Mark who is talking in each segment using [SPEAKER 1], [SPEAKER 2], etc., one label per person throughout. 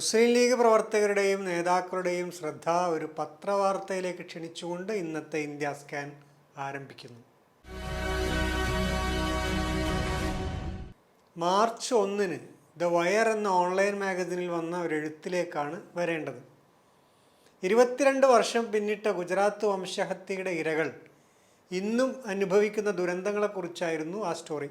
[SPEAKER 1] മുസ്ലിം league പ്രവർത്തകരുടെയും നേതാക്കളുടെയും ശ്രദ്ധ ഒരു പത്രവാർത്തയിലേക്ക് ക്ഷണിച്ചുകൊണ്ട് ഇന്നത്തെ ഇന്ത്യ സ്കാൻ ആരംഭിക്കുന്നു. മാർച്ച് ഒന്നിന് ദ വയർ എന്ന ഓൺലൈൻ മാഗസിനിൽ വന്ന ഒരു എഴുത്തിലേക്കാണ് വരേണ്ടത്. ഇരുപത്തിരണ്ട് വർഷം പിന്നിട്ട ഗുജറാത്ത് വംശഹത്യയുടെ ഇരകൾ ഇന്നും അനുഭവിക്കുന്ന ദുരന്തങ്ങളെക്കുറിച്ചായിരുന്നു ആ സ്റ്റോറി.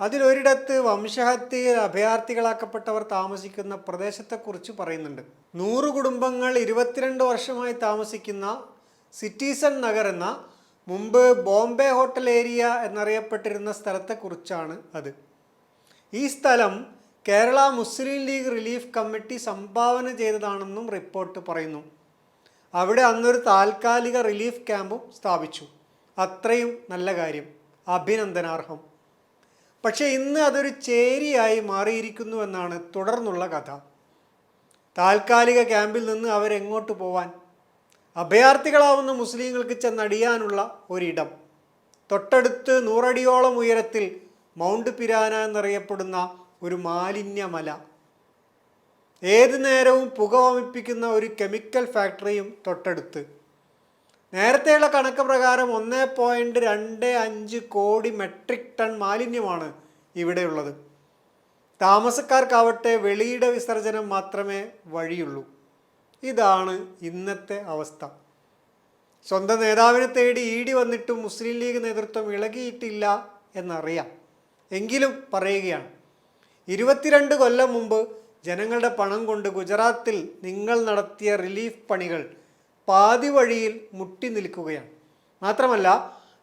[SPEAKER 1] അതിലൊരിടത്ത് വംശഹത്യയിൽ അഭയാർത്ഥികളാക്കപ്പെട്ടവർ താമസിക്കുന്ന പ്രദേശത്തെക്കുറിച്ച് പറയുന്നുണ്ട്. നൂറ് കുടുംബങ്ങൾ ഇരുപത്തിരണ്ട് വർഷമായി താമസിക്കുന്ന സിറ്റിസൺ നഗർ എന്ന മുമ്പ് ബോംബെ ഹോട്ടൽ ഏരിയ എന്നറിയപ്പെട്ടിരുന്ന സ്ഥലത്തെക്കുറിച്ചാണ് അത്. ഈ സ്ഥലം Kerala Muslim League relief committee സംഭാവന ചെയ്തതാണെന്നും റിപ്പോർട്ട് പറയുന്നു. അവിടെ അന്നൊരു താൽക്കാലിക റിലീഫ് ക്യാമ്പും സ്ഥാപിച്ചു. അത്രയും നല്ല കാര്യം. അഭിനന്ദനാർഹം. പക്ഷേ ഇന്ന് അതൊരു ചേരിയായി മാറിയിരിക്കുന്നു എന്നാണ് തുടർന്നുള്ള കഥ. താൽക്കാലിക ക്യാമ്പിൽ നിന്ന് അവരെങ്ങോട്ട് പോവാൻ? അഭയാർത്ഥികളാവുന്ന മുസ്ലിങ്ങൾക്ക് ചെന്നടിയാനുള്ള ഒരിടം. തൊട്ടടുത്ത് നൂറടിയോളം ഉയരത്തിൽ മൗണ്ട് പിരാന എന്നറിയപ്പെടുന്ന ഒരു മാലിന്യമല. ഏത് നേരവും പുക വമിപ്പിക്കുന്ന ഒരു കെമിക്കൽ ഫാക്ടറിയും തൊട്ടടുത്ത്. നേരത്തെയുള്ള കണക്ക് പ്രകാരം ഒന്ന് പോയിന്റ് രണ്ട് അഞ്ച് കോടി മെട്രിക് ടൺ മാലിന്യമാണ് ഇവിടെയുള്ളത്. താമസക്കാർക്കാവട്ടെ വെളിയിട വിസർജനം മാത്രമേ വഴിയുള്ളൂ. ഇതാണ് ഇന്നത്തെ അവസ്ഥ. സ്വന്തം നേതാവിനെ തേടി ഈടി വന്നിട്ടും മുസ്ലിം ലീഗ് നേതൃത്വം ഇളകിയിട്ടില്ല എന്നറിയാം. എങ്കിലും പറയുകയാണ്. ഇരുപത്തിരണ്ട് കൊല്ലം മുമ്പ് ജനങ്ങളുടെ പണം കൊണ്ട് ഗുജറാത്തിൽ നിങ്ങൾ നടത്തിയ റിലീഫ് പണികൾ പാതി വഴിയിൽ മുട്ടി നിൽക്കുകയാണ്. മാത്രമല്ല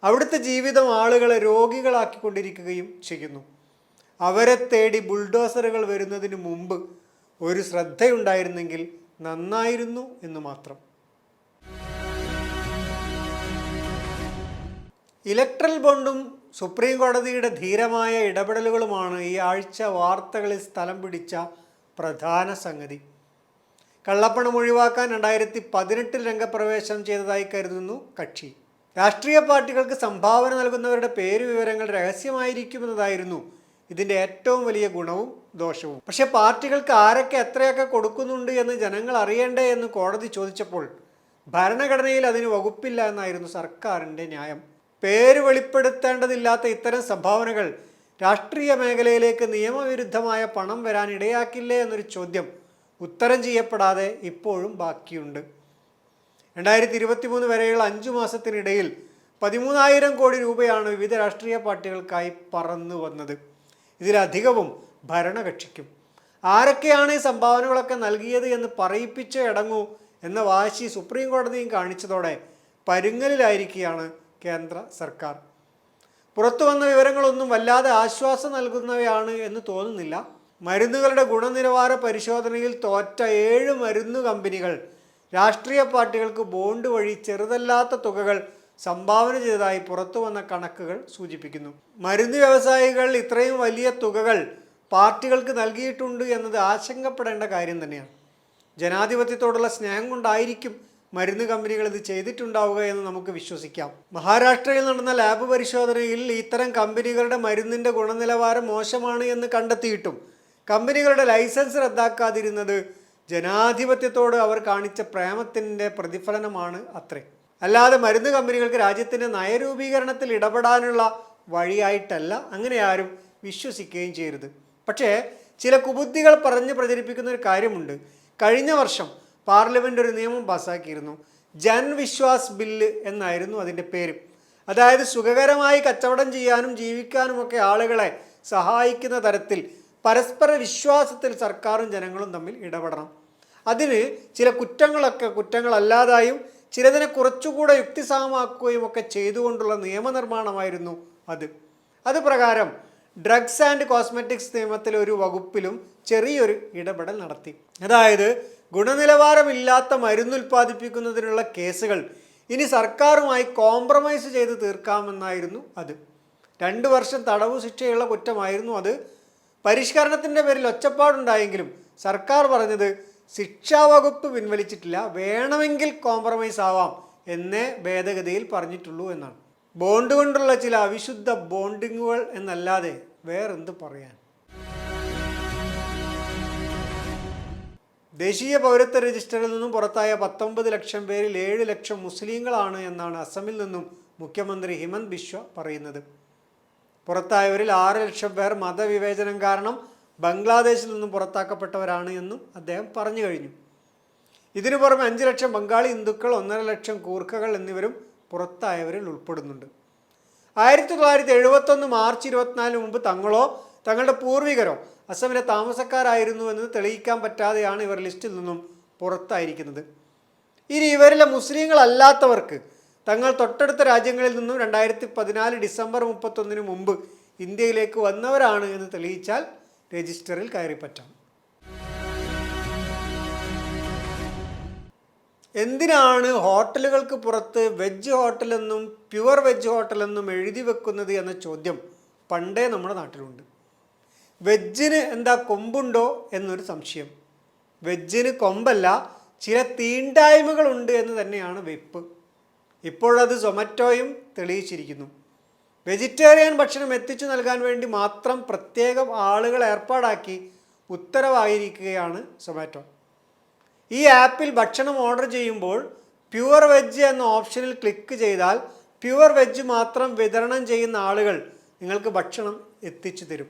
[SPEAKER 1] അവിടുത്തെ ജീവിതം ആളുകളെ രോഗികളാക്കിക്കൊണ്ടിരിക്കുകയും ചെയ്യുന്നു. അവരെ തേടി ബുൾഡോസറുകൾ വരുന്നതിന് മുമ്പ് ഒരു ശ്രദ്ധയുണ്ടായിരുന്നെങ്കിൽ നന്നായിരുന്നു എന്ന് മാത്രം. ഇലക്ട്രൽ ബോണ്ടും സുപ്രീം കോടതിയുടെ ധീരമായ ഇടപെടലുകളുമാണ് ഈ ആഴ്ച വാർത്തകളിൽ സ്ഥലം പിടിച്ച പ്രധാന സംഗതി. കള്ളപ്പണം ഒഴിവാക്കാൻ രണ്ടായിരത്തി പതിനെട്ടിൽ രംഗപ്രവേശനം ചെയ്തതായി കരുതുന്നു കക്ഷി. രാഷ്ട്രീയ പാർട്ടികൾക്ക് സംഭാവന നൽകുന്നവരുടെ പേര് വിവരങ്ങൾ രഹസ്യമായിരിക്കുമെന്നതായിരുന്നു ഇതിന്റെ ഏറ്റവും വലിയ ഗുണവും ദോഷവും. പക്ഷേ പാർട്ടികൾക്ക് ആരൊക്കെ എത്രയൊക്കെ കൊടുക്കുന്നുണ്ട് എന്ന് ജനങ്ങൾ അറിയണ്ടേ എന്ന് കോടതി ചോദിച്ചപ്പോൾ ഭരണഘടനയിൽ അതിന് വകുപ്പില്ല എന്നായിരുന്നു സർക്കാരിന്റെ ന്യായം. പേര് വെളിപ്പെടുത്തേണ്ടതില്ലാത്ത ഇത്തരം സംഭാവനകൾ രാഷ്ട്രീയ മേഖലയിലേക്ക് നിയമവിരുദ്ധമായ പണം വരാൻ ഇടയാക്കില്ലേ എന്നൊരു ചോദ്യം ഉത്തരം ചെയ്യപ്പെടാതെ ഇപ്പോഴും ബാക്കിയുണ്ട്. രണ്ടായിരത്തി ഇരുപത്തി മൂന്ന് വരെയുള്ള അഞ്ചു മാസത്തിനിടയിൽ പതിമൂന്നായിരം കോടി രൂപയാണ് വിവിധ രാഷ്ട്രീയ പാർട്ടികൾക്കായി പറന്നു വന്നത്. ഇതിലധികവും ഭരണകക്ഷിക്കും. ആരൊക്കെയാണ് ഈ സംഭാവനകളൊക്കെ നൽകിയത് എന്ന് പറയിപ്പിച്ച ഇടങ്ങൂ എന്ന വാശി സുപ്രീം കോടതിയും കാണിച്ചതോടെ പരുങ്ങലിലായിരിക്കുകയാണ് കേന്ദ്ര സർക്കാർ. പുറത്തു വന്ന വിവരങ്ങളൊന്നും വല്ലാതെ ആശ്വാസം നൽകുന്നവയാണ് എന്ന് തോന്നുന്നില്ല. മരുന്നുകളുടെ ഗുണനിലവാര പരിശോധനയിൽ തോറ്റ ഏഴ് മരുന്ന് കമ്പനികൾ രാഷ്ട്രീയ പാർട്ടികൾക്ക് ബോണ്ട് വഴി ചെറുതല്ലാത്ത തുകകൾ സംഭാവന ചെയ്തതായി പുറത്തു വന്ന കണക്കുകൾ സൂചിപ്പിക്കുന്നു. മരുന്ന് വ്യവസായികൾ ഇത്രയും വലിയ തുകകൾ പാർട്ടികൾക്ക് നൽകിയിട്ടുണ്ട് എന്നത് ആശങ്കപ്പെടേണ്ട കാര്യം തന്നെയാണ്. ജനാധിപത്യത്തോടുള്ള സ്നേഹം കൊണ്ടായിരിക്കും മരുന്ന് കമ്പനികൾ ഇത് ചെയ്തിട്ടുണ്ടാവുക എന്ന് നമുക്ക് വിശ്വസിക്കാം. മഹാരാഷ്ട്രയിൽ നടന്ന ലാബ് പരിശോധനയിൽ ഇത്തരം കമ്പനികളുടെ മരുന്നിന്റെ ഗുണനിലവാരം മോശമാണ് എന്ന് കണ്ടെത്തിയിട്ടും കമ്പനികളുടെ ലൈസൻസ് റദ്ദാക്കാതിരുന്നത് ജനാധിപത്യത്തോട് അവർ കാണിച്ച പ്രേമത്തിന്റെ പ്രതിഫലനമാണ് അത്രേ. അല്ലാതെ മരുന്ന് കമ്പനികൾക്ക് രാജ്യത്തിന്റെ നയരൂപീകരണത്തിൽ ഇടപെടാനുള്ള വഴിയായിട്ടല്ല അങ്ങനെ ആരും വിശ്വസിക്കുകയും ചെയ്യരുത്. പക്ഷേ ചില കുബുദ്ധികൾ പറഞ്ഞ് പ്രചരിപ്പിക്കുന്ന ഒരു കാര്യമുണ്ട്. കഴിഞ്ഞ വർഷം പാർലമെന്റ് ഒരു നിയമം പാസ്സാക്കിയിരുന്നു ജൻ വിശ്വാസ് ബില്ല് എന്നായിരുന്നു അതിന്റെ പേര്. അതായത് സുഖകരമായി കച്ചവടം ചെയ്യാനും ജീവിക്കാനുമൊക്കെ ആളുകളെ സഹായിക്കുന്ന തരത്തിൽ പരസ്പര വിശ്വാസത്തിൽ സർക്കാരും ജനങ്ങളും തമ്മിൽ ഇടപെടണം. അതിന് ചില കുറ്റങ്ങളൊക്കെ കുറ്റങ്ങളല്ലാതായും ചിലതിനെ കുറച്ചുകൂടെ യുക്തിസഹമാക്കുകയും ഒക്കെ ചെയ്തുകൊണ്ടുള്ള നിയമനിർമ്മാണമായിരുന്നു അത്. അത് പ്രകാരം ഡ്രഗ്സ് ആൻഡ് കോസ്മെറ്റിക്സ് നിയമത്തിലെ ഒരു വകുപ്പിലും ചെറിയൊരു ഇടപെടൽ നടത്തി. അതായത് ഗുണനിലവാരമില്ലാത്ത മരുന്ന് ഉൽപ്പാദിപ്പിക്കുന്നതിനുള്ള കേസുകൾ ഇനി സർക്കാരുമായി കോംപ്രമൈസ് ചെയ്ത് തീർക്കാമെന്നായിരുന്നു അത്. രണ്ട് വർഷം തടവ് ശിക്ഷയുള്ള കുറ്റമായിരുന്നു അത്. പരിഷ്കരണത്തിന്റെ പേരിൽ ഒച്ചപ്പാടുണ്ടായെങ്കിലും സർക്കാർ പറഞ്ഞത് ശിക്ഷാ വകുപ്പ് പിൻവലിച്ചിട്ടില്ല വേണമെങ്കിൽ കോംപ്രമൈസ് ആവാം എന്നേ ഭേദഗതിയിൽ പറഞ്ഞിട്ടുള്ളൂ എന്നാണ്. ബോണ്ട് കൊണ്ടുള്ള ചില അവിശുദ്ധ ബോണ്ടിങ്ങുകൾ എന്നല്ലാതെ വേറെന്ത് പറയാൻ? ദേശീയ പൗരത്വ രജിസ്റ്ററിൽ നിന്നും പുറത്തായ പത്തൊമ്പത് ലക്ഷം പേരിൽ ഏഴ് ലക്ഷം മുസ്ലിങ്ങളാണ് എന്നാണ് അസമിൽ നിന്നും മുഖ്യമന്ത്രി ഹിമന്ത് ബിശ്വ പറയുന്നത്. പുറത്തായവരിൽ ആറ് ലക്ഷം പേർ മതവിവേചനം കാരണം ബംഗ്ലാദേശിൽ നിന്നും പുറത്താക്കപ്പെട്ടവരാണ് എന്നും അദ്ദേഹം പറഞ്ഞു കഴിഞ്ഞു. ഇതിനു പുറമെ അഞ്ച് ലക്ഷം ബംഗാളി ഹിന്ദുക്കൾ ഒന്നര ലക്ഷം കൂർക്കകൾ എന്നിവരും പുറത്തായവരിൽ ഉൾപ്പെടുന്നുണ്ട്. ആയിരത്തി തൊള്ളായിരത്തി എഴുപത്തൊന്ന് മാർച്ച് ഇരുപത്തിനാലിന് മുമ്പ് തങ്ങളോ തങ്ങളുടെ പൂർവികരോ അസമിലെ താമസക്കാരായിരുന്നു എന്ന് തെളിയിക്കാൻ പറ്റാതെയാണ് ഇവർ ലിസ്റ്റിൽ നിന്നും പുറത്തായിരിക്കുന്നത്. ഇനി ഇവരിലെ മുസ്ലിങ്ങളല്ലാത്തവർക്ക് തങ്ങൾ തൊട്ടടുത്ത രാജ്യങ്ങളിൽ നിന്നും രണ്ടായിരത്തി പതിനാല് ഡിസംബർ മുപ്പത്തൊന്നിന് മുമ്പ് ഇന്ത്യയിലേക്ക് വന്നവരാണ് എന്ന് തെളിയിച്ചാൽ രജിസ്റ്ററിൽ കയറിപ്പറ്റാം എന്തിനാണ് ഹോട്ടലുകൾക്ക് പുറത്ത് വെജ് ഹോട്ടലെന്നും പ്യുവർ വെജ് ഹോട്ടലെന്നും എഴുതി വെക്കുന്നത് എന്ന ചോദ്യം പണ്ടേ നമ്മുടെ നാട്ടിലുണ്ട്. വെജ്ജിന് എന്താ കൊമ്പുണ്ടോ എന്നൊരു സംശയം. വെജ്ജിന് കൊമ്പല്ല ചില തീണ്ടായ്മകളുണ്ട് എന്ന് തന്നെയാണ് വെപ്പ്. ഇപ്പോഴത് സൊമറ്റോയും തെളിയിച്ചിരിക്കുന്നു. വെജിറ്റേറിയൻ ഭക്ഷണം എത്തിച്ചു നൽകാൻ വേണ്ടി മാത്രം പ്രത്യേകം ആളുകൾ ഏർപ്പാടാക്കി ഉത്തരവായിരിക്കുകയാണ് സൊമാറ്റോ. ഈ ആപ്പിൽ ഭക്ഷണം ഓർഡർ ചെയ്യുമ്പോൾ പ്യുവർ വെജ് എന്ന ഓപ്ഷനിൽ ക്ലിക്ക് ചെയ്താൽ പ്യുവർ വെജ് മാത്രം വിതരണം ചെയ്യുന്ന ആളുകൾ നിങ്ങൾക്ക് ഭക്ഷണം എത്തിച്ചു തരും.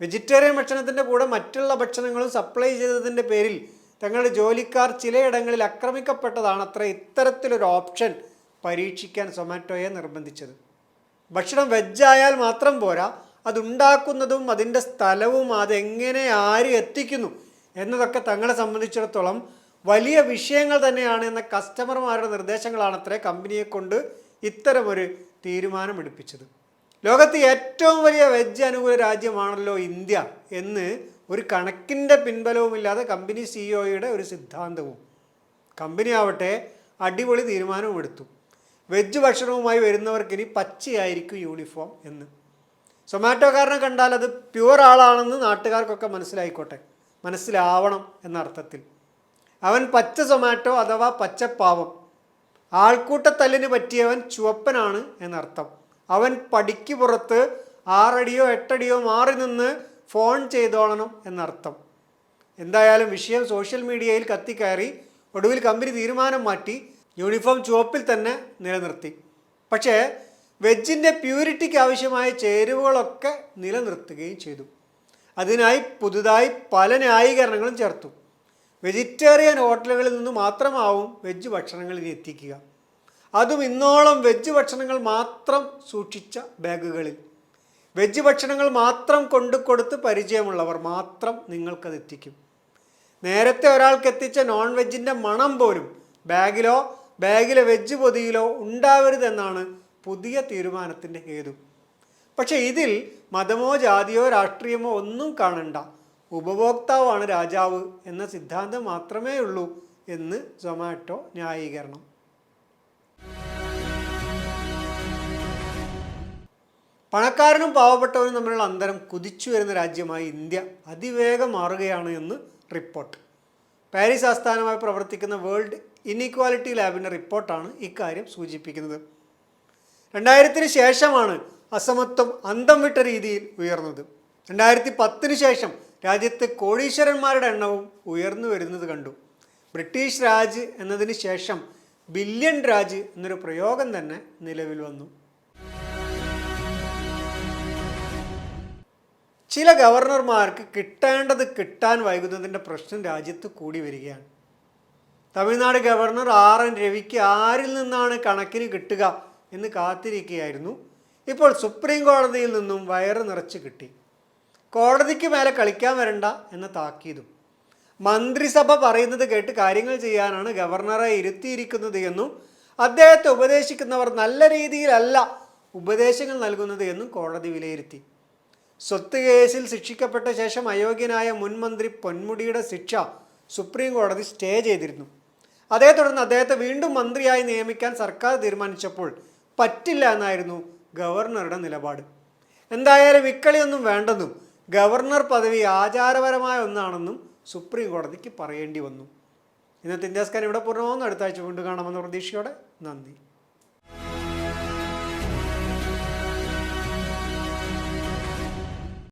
[SPEAKER 1] വെജിറ്റേറിയൻ ഭക്ഷണത്തിന്റെ കൂടെ മറ്റുള്ള ഭക്ഷണങ്ങളും സപ്ലൈ ചെയ്തതിന്റെ പേരിൽ തങ്ങളുടെ ജോലിക്കാർ ചിലയിടങ്ങളിൽ ആക്രമിക്കപ്പെട്ടതാണ് അത്ര ഇത്തരത്തിലൊരു ഓപ്ഷൻ പരീക്ഷിക്കാൻ സൊമാറ്റോയെ നിർബന്ധിച്ചത്. ഭക്ഷണം വെജായാൽ മാത്രം പോരാ അതുണ്ടാക്കുന്നതും അതിന്റെ സ്ഥലവും അതെങ്ങനെ ആര് എത്തിക്കുന്നു എന്നതൊക്കെ തങ്ങളെ സംബന്ധിച്ചിടത്തോളം വലിയ വിഷയങ്ങൾ തന്നെയാണ് എന്ന കസ്റ്റമർമാരുടെ നിർദ്ദേശങ്ങളാണ് അത്ര കമ്പനിയെ കൊണ്ട് ഇത്തരമൊരു തീരുമാനമെടുപ്പിച്ചത് ലോകത്തെ ഏറ്റവും വലിയ വെജ് അനുകൂല രാജ്യമാണല്ലോ ഇന്ത്യ എന്ന് ഒരു കണക്കിന്റെ പിൻബലവുമില്ലാതെ കമ്പനി സിഇഒയുടെ ഒരു സിദ്ധാന്തവും. കമ്പനി ആവട്ടെ അടിപൊളി തീരുമാനവും എടുത്തു. വെജ് ഭക്ഷണവുമായി വരുന്നവർക്ക് ഇനി പച്ചയായിരിക്കും യൂണിഫോം എന്ന്. സൊമാറ്റോക്കാരനെ കണ്ടാൽ അത് പ്യുവർ ആളാണെന്ന് നാട്ടുകാർക്കൊക്കെ മനസ്സിലായിക്കോട്ടെ. മനസ്സിലാവണം എന്ന അർത്ഥത്തിൽ അവൻ പച്ച സൊമാറ്റോ അഥവാ പച്ചപ്പാവം. ആൾക്കൂട്ടത്തല്ലിന് പറ്റിയവൻ ചുവപ്പനാണ് എന്നർത്ഥം. അവൻ പടിക്ക് പുറത്ത് ആറടിയോ എട്ടടിയോ മാറി നിന്ന് ഫോൺ ചെയ്തോളണം എന്നർത്ഥം. എന്തായാലും വിഷയം സോഷ്യൽ മീഡിയയിൽ കത്തിക്കയറി ഒടുവിൽ കമ്പനി തീരുമാനം മാറ്റി യൂണിഫോം ചുവപ്പിൽ തന്നെ നിലനിർത്തി. പക്ഷേ വെജിന്റെ പ്യൂരിറ്റിക്ക് ആവശ്യമായ ചേരുവകളൊക്കെ നിലനിർത്തുകയും ചെയ്തു. അതിനായി പുതുതായി പല ന്യായീകരണങ്ങളും ചേർത്തു. വെജിറ്റേറിയൻ ഹോട്ടലുകളിൽ നിന്ന് മാത്രമാവും വെജ് ഭക്ഷണങ്ങൾ ഇനി എത്തിക്കുക. അതും ഇന്നോളം വെജ് ഭക്ഷണങ്ങൾ മാത്രം സൂക്ഷിച്ച ബാഗുകളിൽ. വെജ് ഭക്ഷണങ്ങൾ മാത്രം കൊണ്ടു കൊടുത്ത് പരിചയമുള്ളവർ മാത്രം നിങ്ങൾക്കത് എത്തിക്കും. നേരത്തെ ഒരാൾക്ക് എത്തിച്ച നോൺ വെജിന്റെ മണം പോലും ബാഗിലോ ബാഗിലെ വെജ് പൊതിയിലോ ഉണ്ടാവരുതെന്നാണ് പുതിയ തീരുമാനത്തിന്റെ ഹേതു. പക്ഷേ ഇതിൽ മതമോ ജാതിയോ രാഷ്ട്രീയമോ ഒന്നും കാണണ്ട. ഉപഭോക്താവാണ് രാജാവ് എന്ന സിദ്ധാന്തം മാത്രമേ ഉള്ളൂ എന്ന് സൊമാറ്റോ ന്യായീകരണം. പണക്കാരനും പാവപ്പെട്ടവനും തമ്മിലുള്ള അന്തരം കുതിച്ചു വരുന്ന രാജ്യമായി ഇന്ത്യ അതിവേഗം മാറുകയാണ് എന്ന് റിപ്പോർട്ട്. പാരീസ് ആസ്ഥാനമായി പ്രവർത്തിക്കുന്ന വേൾഡ് ഇൻഇക്വാലിറ്റി ലാബിന്റെ റിപ്പോർട്ടാണ് ഇക്കാര്യം സൂചിപ്പിക്കുന്നത്. രണ്ടായിരത്തിന് ശേഷമാണ് അസമത്വം അന്തം വിട്ട രീതിയിൽ ഉയർന്നത്. രണ്ടായിരത്തി പത്തിന് ശേഷം രാജ്യത്ത് കോടീശ്വരന്മാരുടെ എണ്ണവും ഉയർന്നു വരുന്നത് കണ്ടു. ബ്രിട്ടീഷ് രാജ് എന്നതിന് ശേഷം ബില്യൺ രാജ് എന്നൊരു പ്രയോഗം തന്നെ നിലവിൽ വന്നു. ചില ഗവർണർമാർക്ക് കിട്ടേണ്ടത് കിട്ടാൻ വൈകുന്നതിന്റെ പ്രശ്നം രാജ്യത്ത് കൂടി വരികയാണ്. തമിഴ്നാട് ഗവർണർ ആർ എൻ രവിക്ക് ആരിൽ നിന്നാണ് കണക്കിന് കിട്ടുക എന്ന് കാത്തിരിക്കുകയായിരുന്നു. ഇപ്പോൾ സുപ്രീം കോടതിയിൽ നിന്നും വയറ് നിറച്ച് കിട്ടി. കോടതിക്ക് മേലെ കളിക്കാൻ വരണ്ട എന്ന താക്കീതും. മന്ത്രിസഭ പറയുന്നത് കേട്ട് കാര്യങ്ങൾ ചെയ്യാനാണ് ഗവർണറെ ഇരുത്തിയിരിക്കുന്നത് എന്നും അദ്ദേഹത്തെ ഉപദേശിക്കുന്നവർ നല്ല രീതിയിലല്ല ഉപദേശങ്ങൾ നൽകുന്നത് എന്നും കോടതി വിലയിരുത്തി. സ്വത്ത് കേസിൽ ശിക്ഷിക്കപ്പെട്ട ശേഷം അയോഗ്യനായ മുൻ മന്ത്രി പൊന്മുടിയുടെ ശിക്ഷ സുപ്രീം കോടതി സ്റ്റേ ചെയ്തിരുന്നു. അതേ തുടർന്ന് അദ്ദേഹത്തെ വീണ്ടും മന്ത്രിയായി നിയമിക്കാൻ സർക്കാർ തീരുമാനിച്ചപ്പോൾ പറ്റില്ല എന്നായിരുന്നു ഗവർണറുടെ നിലപാട്. എന്തായാലും ഇക്കളിയൊന്നും വേണ്ടെന്നും ഗവർണർ പദവി ആചാരപരമായ ഒന്നാണെന്നും സുപ്രീം കോടതിക്ക് പറയേണ്ടി വന്നു. ഇന്നത്തെ ഇന്ത്യാസ്കാൻ ഇവിടെ പൂർണമാകുന്നു അടുത്ത ആഴ്ച വീണ്ടും കാണാമെന്ന പ്രതീക്ഷയോടെ നന്ദി.